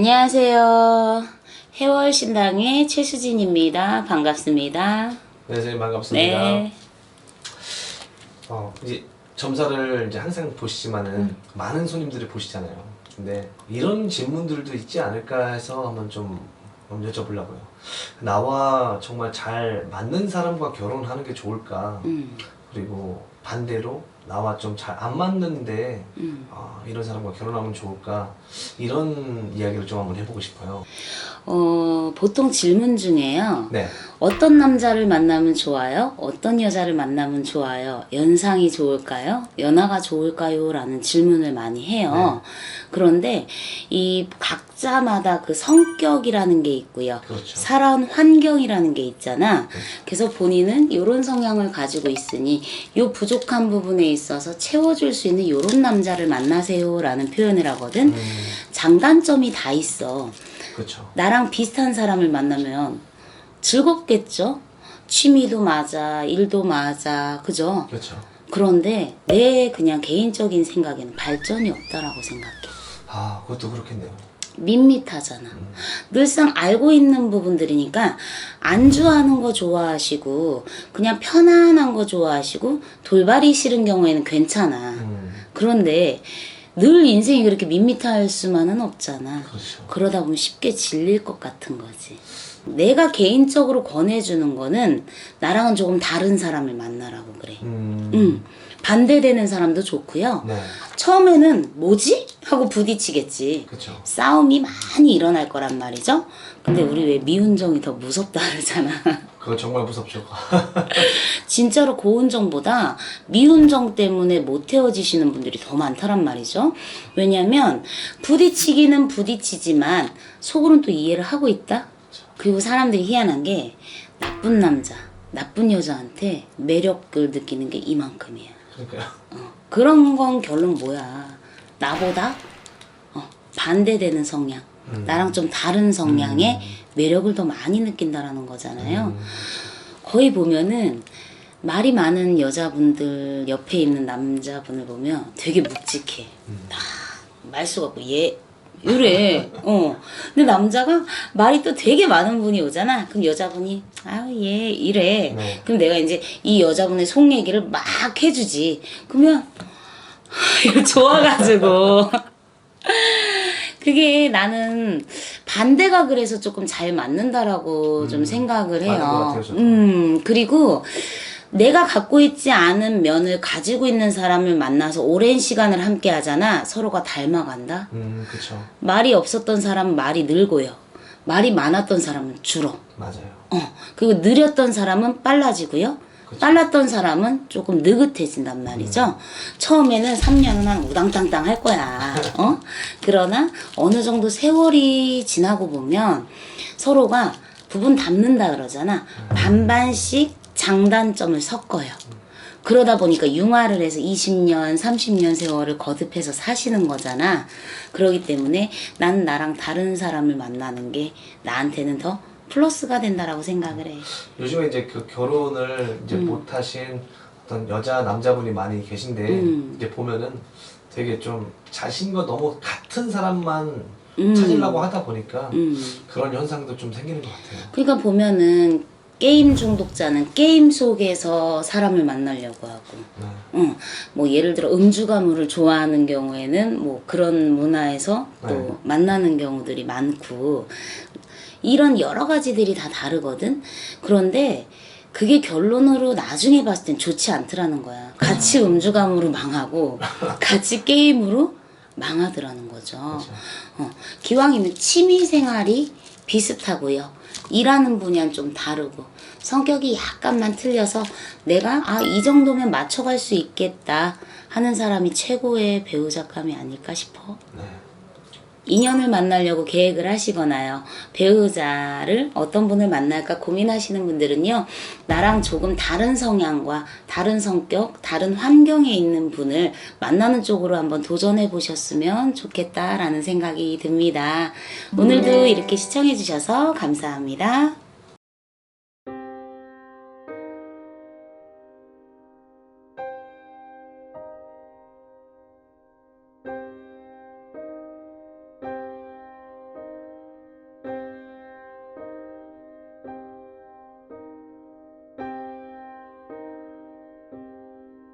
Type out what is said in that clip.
안녕하세요. 해월 신당의 최수진입니다. 반갑습니다. 네, 선생님 반갑습니다. 네. 어, 이제 점사를 이제 항상 보시지만은 음. 많은 손님들이 보시잖아요. 근데 이런 질문들도 있지 않을까 해서 한번 좀 여쭤보려고요. 나와 정말 잘 맞는 사람과 결혼하는 게 좋을까? 음, 그리고 반대로 나와 좀 잘 안 맞는데 음. 아, 이런 사람과 결혼하면 좋을까? 이런 이야기를 좀 한번 해보고 싶어요. 어, 보통 질문 중에요. 네. 어떤 남자를 만나면 좋아요? 어떤 여자를 만나면 좋아요? 연상이 좋을까요? 연하가 좋을까요? 라는 질문을 많이 해요. 그런데 이 각자마다 그 성격이라는 게 있고요. 그렇죠. 살아온 환경이라는 게 있잖아. 그래서 본인은 이런 성향을 가지고 있으니 요 부족 한 부분에 있어서 채워줄 수 있는 요런 남자를 만나세요라는 표현을 하거든. 음, 장단점이 다 있어. 그렇죠. 나랑 비슷한 사람을 만나면 즐겁겠죠? 취미도 맞아, 일도 맞아, 그죠? 그렇죠. 그런데 내 그냥 개인적인 생각에는 발전이 없다라고 생각해. 아, 그것도 그렇겠네요. 밋밋하잖아. 늘상 알고 있는 부분들이니까 안주하는 거 좋아하시고 그냥 편안한 거 좋아하시고 돌발이 싫은 경우에는 괜찮아. 음, 그런데 늘 인생이 그렇게 밋밋할 수만은 없잖아. 그렇죠. 그러다 보면 쉽게 질릴 것 같은 거지. 내가 개인적으로 권해주는 거는 나랑은 조금 다른 사람을 만나라고 그래. 음, 음. 반대되는 사람도 좋고요. 네, 처음에는 뭐지? 하고 부딪히겠지. 그렇죠. 싸움이 많이 일어날 거란 말이죠. 근데 우리 왜 미운정이 더 무섭다 그러잖아. 그거 정말 무섭죠. 진짜로 고운정보다 미운정 때문에 못 헤어지시는 분들이 더 많다란 말이죠. 왜냐면 부딪히기는 부딪히지만 속으로는 또 이해를 하고 있다. 그리고 사람들이 희한한 게 나쁜 남자, 나쁜 여자한테 매력을 느끼는 게 이만큼이야. 그러니까요. 어, 그런 건 결론 뭐야? 나보다 어, 반대되는 성향, 나랑 좀 다른 성향의 매력을 더 많이 느낀다라는 거잖아요. 거의 보면은 말이 많은 여자분들 옆에 있는 남자분을 보면 되게 묵직해. 다 말수가 없고 얘 이래. 어. 근데 남자가 말이 또 되게 많은 분이 오잖아. 그럼 여자분이 아유 얘 이래. 네. 그럼 내가 이제 이 여자분의 속 얘기를 막 해주지. 그러면 이거 좋아가지고. 그게 나는 반대가 그래서 조금 잘 맞는다라고 좀 생각을 해요. 음, 그리고 내가 갖고 있지 않은 면을 가지고 있는 사람을 만나서 오랜 시간을 함께 하잖아. 서로가 닮아간다. 음, 그렇죠. 말이 없었던 사람은 말이 늘고요. 말이 많았던 사람은 줄어. 맞아요. 어, 그리고 느렸던 사람은 빨라지고요. 빨랐던 사람은 조금 느긋해진단 말이죠. 처음에는 3년은 한 우당탕탕 할 거야. 어? 그러나 어느 정도 세월이 지나고 보면 서로가 부분 닮는다 그러잖아. 반반씩 장단점을 섞어요. 그러다 보니까 융화를 해서 20년, 30년 세월을 거듭해서 사시는 거잖아. 그러기 때문에 난 나랑 다른 사람을 만나는 게 나한테는 더 플러스가 된다라고 생각을 해. 요즘에 이제 그 결혼을 이제 음. 못 하신 어떤 여자 남자분이 많이 계신데 음. 이제 보면은 되게 좀 자신과 너무 같은 사람만 음. 찾으려고 하다 보니까 음. 그런 현상도 좀 생기는 것 같아요. 그러니까 보면은 게임 중독자는 게임 속에서 사람을 만나려고 하고, 네. 응, 뭐 예를 들어 음주가무를 좋아하는 경우에는 뭐 그런 문화에서 또 네. 만나는 경우들이 많고, 이런 여러 가지들이 다 다르거든. 그런데 그게 결론으로 나중에 봤을 땐 좋지 않더라는 거야. 같이 음주가무로 망하고, 같이 게임으로 망하더라는 거죠. 어, 기왕이면 취미 생활이 비슷하고요. 일하는 분야는 좀 다르고 성격이 약간만 틀려서 내가 아 이 정도면 맞춰갈 수 있겠다 하는 사람이 최고의 배우자감이 아닐까 싶어. 네. 인연을 만나려고 계획을 하시거나요. 배우자를 어떤 분을 만날까 고민하시는 분들은요. 나랑 조금 다른 성향과 다른 성격, 다른 환경에 있는 분을 만나는 쪽으로 한번 도전해 보셨으면 좋겠다라는 생각이 듭니다. 오늘도 이렇게 시청해 주셔서 감사합니다.